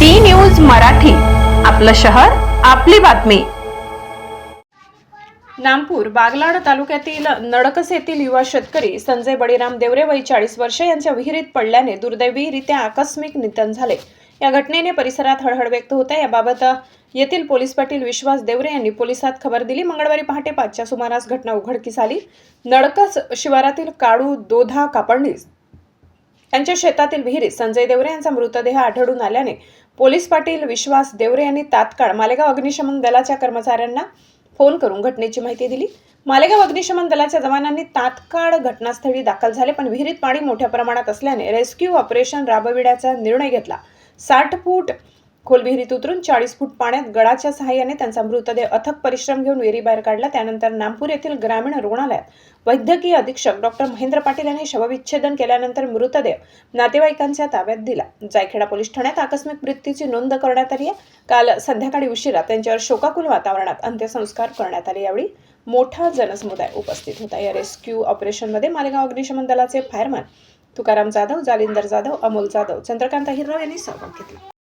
D news Marathi आपलं शहर आपली बातमी. नामपूर बागलाड तालुक्यातील नडकस येथील युवा शेतकरी संजय बळीराम देवरे वय चाळीस वर्ष यांच्या विहिरीत पडल्याने दुर्दैवीरित्या आकस्मिक निधन झाले. या घटनेने परिसरात हळहळ व्यक्त होत आहे. याबाबत येथील पोलीस पाटील विश्वास देवरे यांनी पोलिसात खबर दिली. मंगळवारी पहाटे पाचच्या सुमारास घटना उघडकीस आली. नडकस शिवारातील काळू दोधा कापडणीस त्यांच्या शेतातील विहिरीत संजय देवरे यांचा मृतदेह आढळून आल्याने पोलीस पाटील विश्वास देवरे यांनी तात्काळ मालेगाव अग्निशमन दलाच्या कर्मचाऱ्यांना फोन करून घटनेची माहिती दिली. मालेगाव अग्निशमन दलाच्या जवानांनी तात्काळ घटनास्थळी दाखल झाले पण विहिरीत पाणी मोठ्या प्रमाणात असल्याने रेस्क्यू ऑपरेशन राबविण्याचा निर्णय घेतला. साठ फूट खोल विहिरीत उतरून चाळीस फूट पाण्यात गडाच्या सहाय्याने त्यांचा मृतदेह अथक परिश्रम घेऊन विहिरीबाहेर काढला. त्यानंतर नागपूर येथील ग्रामीण रुग्णालयात वैद्यकीय अधीक्षक डॉक्टर महेंद्र पाटील यांनी शवविच्छेदन केल्यानंतर मृतदेह नातेवाईकांच्या ताब्यात दिला. जायखेडा पोलीस ठाण्यात आकस्मिक मृत्यूची नोंद करण्यात आली आहे. काल संध्याकाळी उशिरा त्यांच्यावर शोकाकुल वातावरणात अंत्यसंस्कार करण्यात आले. यावेळी मोठा जनसमुदाय उपस्थित होता. या रेस्क्यू ऑपरेशनमध्ये मालेगाव अग्निशमन दलाचे फायरमॅन तुकाराम जाधव जालिंदर जाधव अमोल जाधव चंद्रकांत हिरराव यांनी सहभाग घेतला.